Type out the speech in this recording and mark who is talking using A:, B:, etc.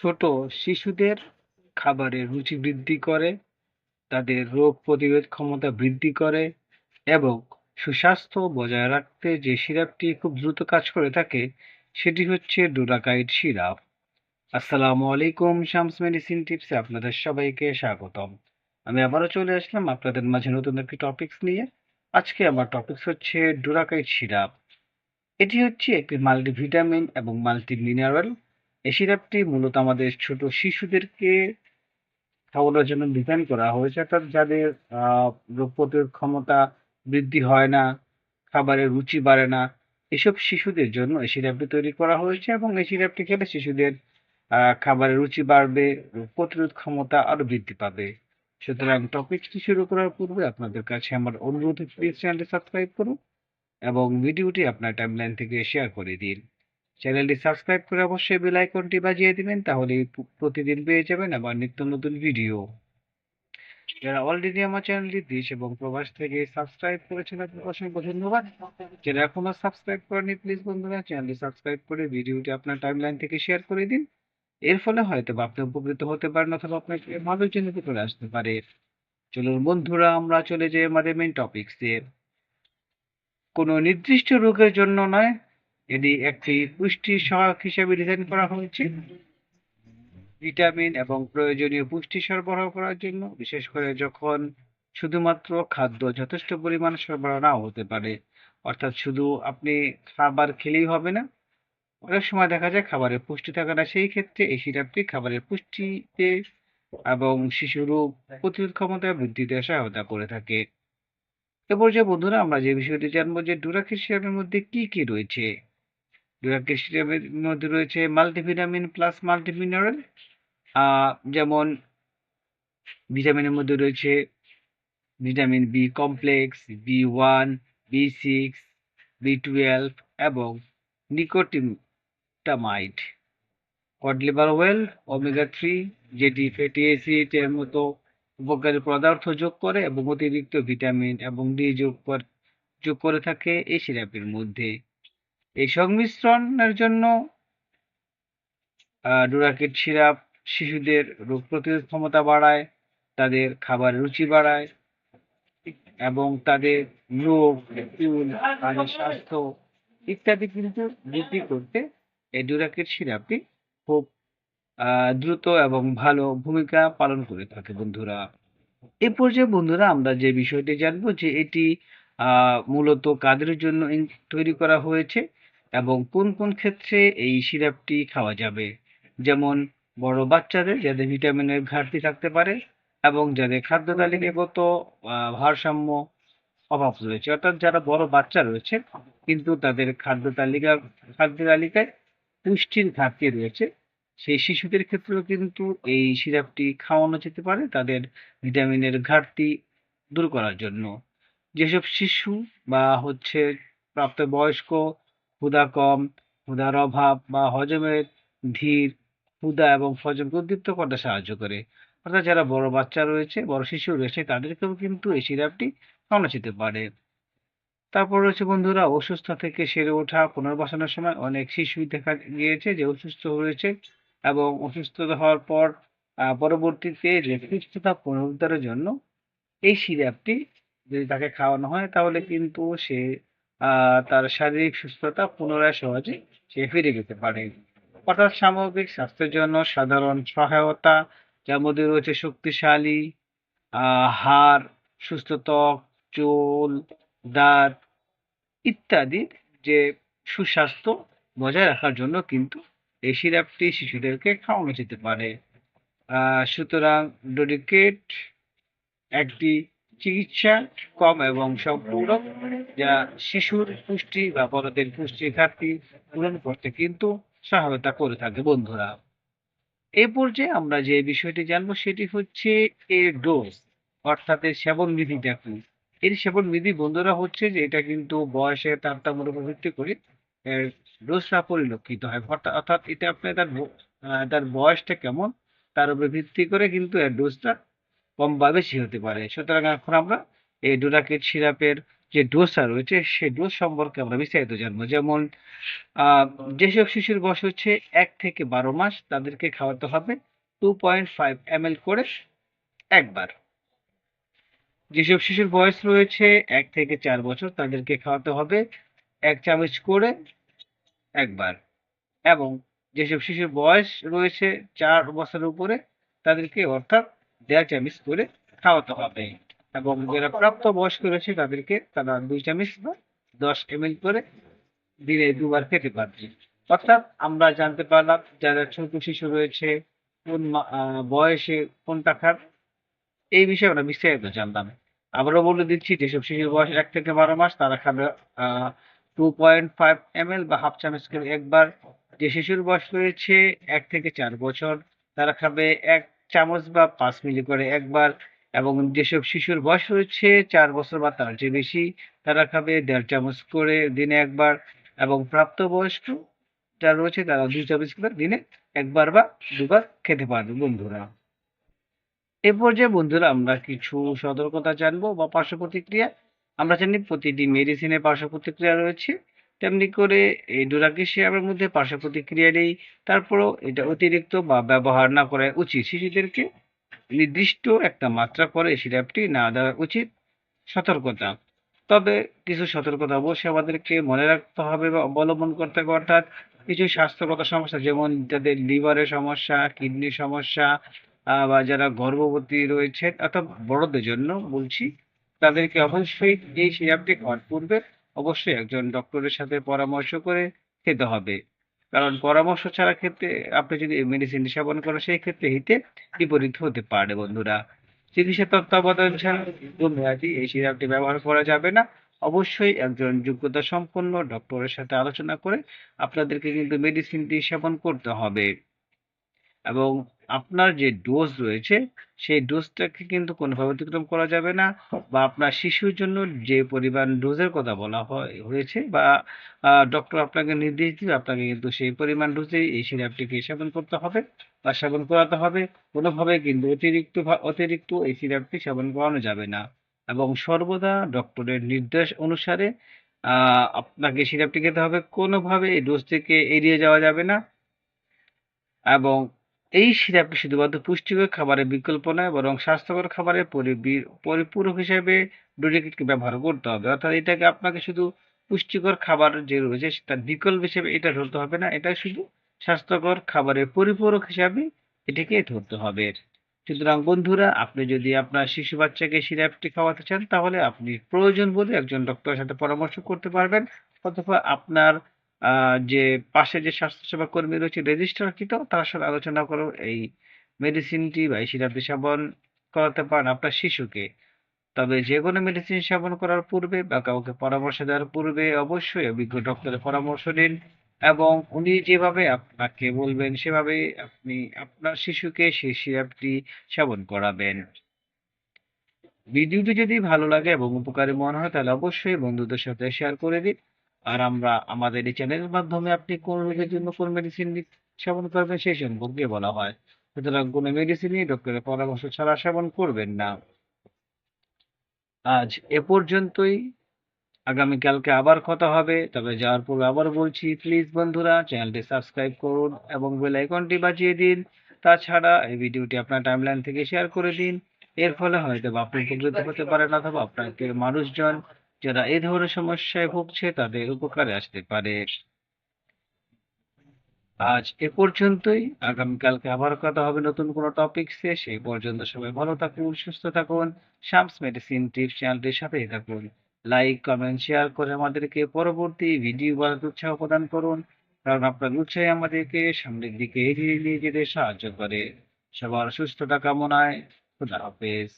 A: ছোট শিশুদের খাবারের রুচি বৃদ্ধি করে, তাদের রোগ প্রতিরোধ ক্ষমতা বৃদ্ধি করে এবং সুস্বাস্থ্য বজায় রাখতে যে সিরাপটি খুব দ্রুত কাজ করে থাকে সেটি হচ্ছে ডোরাকাইড সিরাপ। আসসালামু আলাইকুম শামস মেডিসিন টিপসে আপনাদের সবাইকে স্বাগতম। আমি আবারও চলে আসলাম আপনাদের মাঝে নতুন একটি টপিকস নিয়ে। আজকে আমার টপিকস হচ্ছে ডোরাকাইড সিরাপ। এটি হচ্ছে একটি মাল্টিভিটামিন এবং মাল্টি মিনারেল। এই সিরাপটি মূলত আমাদের ছোট শিশুদেরকে খাওয়ানোর জন্য ডিজাইন করা হয়েছে অর্থাৎ যাদের রোগ প্রতিরোধ ক্ষমতা বৃদ্ধি হয় না, খাবারের রুচি বাড়ে না, এসব শিশুদের জন্য এই সিরাপটি তৈরি করা হয়েছে এবং এই সিরাপটি খেলে শিশুদের খাবারের রুচি বাড়বে, রোগ প্রতিরোধ ক্ষমতা আরও বৃদ্ধি পাবে। সুতরাং টপিকটি শুরু করার পূর্বে আপনাদের কাছে আমার অনুরোধ প্লিজ চ্যানেলটি সাবস্ক্রাইব করুন এবং ভিডিওটি আপনার টাইমলাইন থেকে শেয়ার করে দিন। চ্যানেলটি সাবস্ক্রাইব করে অবশ্যই বেল আইকনটি বাজিয়ে দিবেন, তাহলে প্রতিদিন পেয়ে যাবেন আবার নিত্য নতুন ভিডিও। যারা অলরেডি আমার চ্যানেলটি দেশ এবং প্রবাস থেকে সাবস্ক্রাইব করেছেন, আপনাকে অসংখ্য ধন্যবাদ। যারা এখনও সাবস্ক্রাইব করেনি প্লিজ বন্ধুরা, চ্যানেলটি সাবস্ক্রাইব করে ভিডিওটি আপনার টাইমলাইন থেকে শেয়ার করে দিন। এর ফলে হয়তো আপনি উপকৃত হতে পারেন অথবা আপনাকে ভালো জিনিস চলে আসতে পারে। চলুন বন্ধুরা, আমরা চলে যাই আমাদের মেন টপিকসে কোনো নির্দিষ্ট রোগের জন্য নয় এটি একটি পুষ্টি সহায়ক হিসেবে ডিজাইন করা হয়েছে ভিটামিন এবং প্রয়োজনীয় পুষ্টি সরবরাহ করার জন্য, বিশেষ করে যখন শুধুমাত্র খাদ্য যথেষ্ট পরিমাণ সরবরাহ নাও হতে পারে, অর্থাৎ শুধু আপনি খাবার খেলেই হবে না, অনেক সময় দেখা যায় খাবারের পুষ্টি থাকে না, সেই ক্ষেত্রে এই সিরাপটি খাবারের পুষ্টিতে এবং শিশু রোগ প্রতিরোধ ক্ষমতা বৃদ্ধিতে সহায়তা করে থাকে। এ পর্যায়ে বন্ধুরা, আমরা যে বিষয়টি জানব যে ডুরাকিস সিরাপের মধ্যে কি কি রয়েছে ডুরাকিস সিরাপের মধ্যে রয়েছে মাল্টিভিটামিন প্লাস মাল্টিমিনারেল যেমন ভিটামিনের মধ্যে রয়েছে vitamin B complex B one B six B twelve এবং nicotinamide cod liver oil omega three যেটি ফ্যাটি অ্যাসিড এর মতো উপকারী পদার্থ যোগ করে এবং অতিরিক্ত ভিটামিন এবং ডি যোগ যোগ করে থাকে এই সিরাপের মধ্যে। এই সংমিশ্রণের জন্য ডুরাকিট সিরাপ শিশুদের রোগ প্রতিরোধ ক্ষমতা বাড়ায়, তাদের খাবার রুচি বাড়ায় এবং তাদের রোগ তাদের স্বাস্থ্য ইত্যাদি কিন্তু বৃদ্ধি করতে এই ডুরাকিট সিরাপটি খুব দ্রুত এবং ভালো ভূমিকা পালন করে থাকে বন্ধুরা। এ পর্যায়ে বন্ধুরা আমরা যে বিষয়টি জানব যে এটি মূলত কাদের জন্য তৈরি করা হয়েছে এবং কোন কোন ক্ষেত্রে এই সিরাপটি খাওয়া যাবে? যেমন, বড় বাচ্চাদের যাদের ভিটামিনের ঘাটতি থাকতে পারে এবং যাদের খাদ্য তালিকাগত ভারসাম্য অভাব রয়েছে। অর্থাৎ যারা বড় বাচ্চা রয়েছে, কিন্তু তাদের খাদ্য তালিকা, খাদ্য তালিকায় পুষ্টির ঘাটতি রয়েছে, সেই শিশুদের ক্ষেত্রেও কিন্তু এই সিরাপটি খাওয়ানো যেতে পারে তাদের ভিটামিনের ঘাটতি দূর করার জন্য। যেসব শিশু বা হচ্ছে প্রাপ্তবয়স্ক ক্ষুধা কম ক্ষুধার অভাব বা হজমের ধীর ক্ষুধা এবং হজম উদ্দীপ্ত করতে সাহায্য করে। অর্থাৎ যারা বড় বাচ্চা রয়েছে, বড় শিশু রয়েছে, তাদেরকেও কিন্তু এই সিরাপটি খাওয়ানো যেতে পারে। তারপর রয়েছে বন্ধুরা, অসুস্থ থেকে সেরে ওঠা। পুনর্বাসনের সময় অনেক শিশুই দেখা গিয়েছে যে অসুস্থ হয়েছে এবং অসুস্থ হওয়ার পর পরবর্তীতে সুস্থতা পুনরুদ্ধারের জন্য এই সিরাপটি যদি তাকে খাওয়ানো হয়, তাহলে কিন্তু সে তার শারীরিক সুস্থতা পুনরায় সহজে সে ফিরে যেতে পারে। অর্থাৎ সামগ্রিক স্বাস্থ্যের জন্য সাধারণ সহায়তা যার মধ্যে রয়েছে শক্তিশালী হাড়, সুস্থ ত্বক, চুল, দাঁত ইত্যাদি, যে সুস্বাস্থ্য বজায় রাখার জন্য কিন্তু এই সিরাপটি শিশুদেরকে খাওয়ানো যেতে পারে। সুতরাং ডোডিকেট একটি চিকিৎসা কম এবং সম্পূর্ণ। যা শিশুর পুষ্টি বা বড়দের পুষ্টির ঘাটতি পূরণ করতে কিন্তু সহায়তা করে থাকে বন্ধুরা। এ পর্যায়ে আমরা যে বিষয়টি জানব সেটি হচ্ছে এর ডোজ, অর্থাৎ এর সেবন বিধিটা কি? এর সেবন বিধি বন্ধুরা হচ্ছে যে এটা কিন্তু বয়সের তারতম্যের উপর ভিত্তি করে এর ডোজটা পরিলক্ষিত হয়। অর্থাৎ এটা আপনার তার তার বয়সটা কেমন, তার উপর ভিত্তি করে কিন্তু এর ডোজটা কম বা বেশি হতে পারে। সুতরাং এখন আমরা এই ডোরাকেট সিরাপের যে ডোজটা রয়েছে, সেই ডোজ সম্পর্কে আমরা বিস্তারিত জানব। যেমন যেসব শিশুর বয়স হচ্ছে এক থেকে বারো মাস, তাদেরকে খাওয়াতে হবে টু পয়েন্ট ফাইভ এম করে একবার। যেসব শিশুর বয়স রয়েছে এক থেকে চার বছর, তাদেরকে খাওয়াতে হবে এক চামচ করে একবার। এবং যেসব শিশুর বয়স রয়েছে চার বছরের উপরে, তাদেরকে অর্থাৎ দেড় চামচ করে খাওয়াতে হবে। এবং যারা প্রাপ্ত বয়স্ক রয়েছে, তাদেরকে তারা দুই চামচ বা দশ এম করে দিনে দুবার খেতে পারবে। অর্থাৎ আমরা জানতে পারলাম, যারা ছোট শিশু রয়েছে, কোন বয়সে কোনটা খাবে এই বিষয়ে আমরা বিস্তারিত জানলাম আবারও বলে দিচ্ছি, যেসব শিশুর বয়স এক থেকে বারো মাস, তারা খাবে two point five M L বা হাফ চামচ করে একবার। যে শিশুর বয়স রয়েছে এক থেকে চার বছর, তারা খাবে এক চামচ বা পাঁচ মিলি করে একবার এবং যেসব শিশুর বয়স রয়েছে চার বছর বা তার চেয়ে বেশি, তারা খাবে দেড় চামচ করে দিনে একবার এবং প্রাপ্তবয়স্ক যারা রয়েছে তারা দুই চামচ করে দিনে একবার বা দুবার খেতে পারবে বন্ধুরা। এ পর্যায়ে বন্ধুরা আমরা কিছু সতর্কতা জানব বা পার্শ্ব প্রতিক্রিয়া। আমরা জানি প্রতিটি মেডিসিনের পার্শ্ব প্রতিক্রিয়া রয়েছে। তেমনি করে এই ডোরাকি সিরাপের মধ্যে পার্শ্ব প্রতিক্রিয়া নেই। তারপরও এটা অতিরিক্ত বা ব্যবহার না করা উচিত। শিশুদেরকে নির্দিষ্ট একটা মাত্রা করে সিরাপটি না দেওয়া উচিত সতর্কতা। তবে কিছু সতর্কতা অবশ্যই আমাদেরকে মনে রাখতে হবে বা অবলম্বন করতে হবে। অর্থাৎ কিছু স্বাস্থ্যগত সমস্যা যেমন যাদের লিভারের সমস্যা, কিডনির সমস্যা বা যারা গর্ভবতী রয়েছে অর্থাৎ বড়দের জন্য বলছি, তাদেরকে অবশ্যই এই সিরাপটি খাওয়ার পূর্বে অবশ্যই একজন ডক্টরের সাথে পরামর্শ করে খেতে হবে। কারণ পরামর্শ ছাড়া ক্ষেত্রে আপনি যদি মেডিসিন সেবন করেন, সেই ক্ষেত্রে হিতে বিপরীত হতে পারে বন্ধুরা। চিকিৎসা তত্ত্বাবধান ছাড়া এই সিরাপটি ব্যবহার করা যাবে না। অবশ্যই একজন যোগ্যতা সম্পন্ন ডক্টরের সাথে আলোচনা করে আপনাদেরকে কিন্তু মেডিসিনটি সেবন করতে হবে। এবং আপনার যে ডোজ রয়েছে, সেই ডোজটাকে কিন্তু কোনোভাবে অতিক্রম করা যাবে না বা আপনার শিশুর জন্য যে পরিমাণ ডোজের কথা বলা হয়, হয়েছে বা ডক্টর আপনাকে নির্দেশ দিবে, আপনাকে কিন্তু সেই পরিমাণ ডোজে এই সিরাপটিকে সেবন করতে হবে বা সেবন করাতে হবে। কোনোভাবে কিন্তু অতিরিক্ত অতিরিক্ত এই সিরাপটি সেবন করানো যাবে না। এবং সর্বদা ডক্টরের নির্দেশ অনুসারে আপনাকে সিরাপটি খেতে হবে। কোনোভাবে এই ডোজ থেকে এড়িয়ে যাওয়া যাবে না। এবং এই সিরাপটি শুধুমাত্র পুষ্টিকর খাবারের বিকল্প নয়, বরং স্বাস্থ্যকর খাবারের পরিপূরক হিসেবে ডোরিকিটকে ব্যবহার করতে হবে। অর্থাৎ এটাকে আপনাকে শুধু পুষ্টিকর খাবার যে রয়েছে তার বিকল্প হিসেবে এটা ধরতে হবে না, এটা শুধু স্বাস্থ্যকর খাবারের পরিপূরক হিসাবে এটাকে ধরতে হবে। সুতরাং বন্ধুরা, আপনি যদি আপনার শিশু বাচ্চাকে সিরাপটি খাওয়াতে চান, তাহলে আপনি প্রয়োজন বলে একজন ডক্টরের সাথে পরামর্শ করতে পারবেন, অথবা আপনার যে পাশে যে স্বাস্থ্যসেবা কর্মী রয়েছে রেজিস্টারকৃত তার সাথে আলোচনা করো, এই মেডিসিনটি বা এই সিরাপটি সেবন করাতে পারেন আপনার শিশুকে। তবে যে কোনো মেডিসিন সেবন করার পূর্বে বা কাউকে পরামর্শ দেওয়ার পূর্বে অবশ্যই অভিজ্ঞ ডক্টরের পরামর্শ নিন এবং উনি যেভাবে আপনাকে বলবেন, সেভাবে আপনি আপনার শিশুকে সেই সিরাপটি সেবন করাবেন। ভিডিওটি যদি ভালো লাগে এবং উপকারী মনে হয়, তাহলে অবশ্যই বন্ধুদের সাথে শেয়ার করে দিন। আর আমরা আমাদের এই চ্যানেলের মাধ্যমে আপনি কোন রোগের জন্য কোন মেডিসিন সেবন করবেন, সেই সম্পর্কে বলা হয়। সুতরাং কোনো মেডিসিনই ডক্টরের পরামর্শ ছাড়া সেবন করবেন না। আজ এ পর্যন্তই। আগামীকালকে আবার কথা হবে, তবে যাওয়ার পূর্বে আবার বলছি প্লিজ বন্ধুরা চ্যানেলটি সাবস্ক্রাইব করুন এবং বেল আইকনটি বাজিয়ে দিন। তাছাড়া এই ভিডিওটি আপনার টাইমলাইন থেকে শেয়ার করে দিন। এর ফলে হয়তো আপনি উপকৃত হতে পারেন অথবা আপনাকে মানুষজন যারা এই ধরনের সমস্যায় ভুগছে তাদের উপকারে আসতে পারে। আজ এ পর্যন্তই। আগামীকালকে আবার কথা হবে নতুন কোনো টপিকসে সেই পর্যন্ত সবাই ভালো থাকুন, সুস্থ থাকুন। শামস মেডিসিন টিপস চ্যানেলটির সাথেই থাকুন। লাইক, কমেন্ট, শেয়ার করে আমাদেরকে পরবর্তী ভিডিও বানাতে উৎসাহ প্রদান করুন। কারণ আপনার উৎসাহে আমাদেরকে সামনের দিকে এগিয়ে নিয়ে যেতে সাহায্য করে। সবার সুস্থতা কামনায়। খুদা হাফেজ।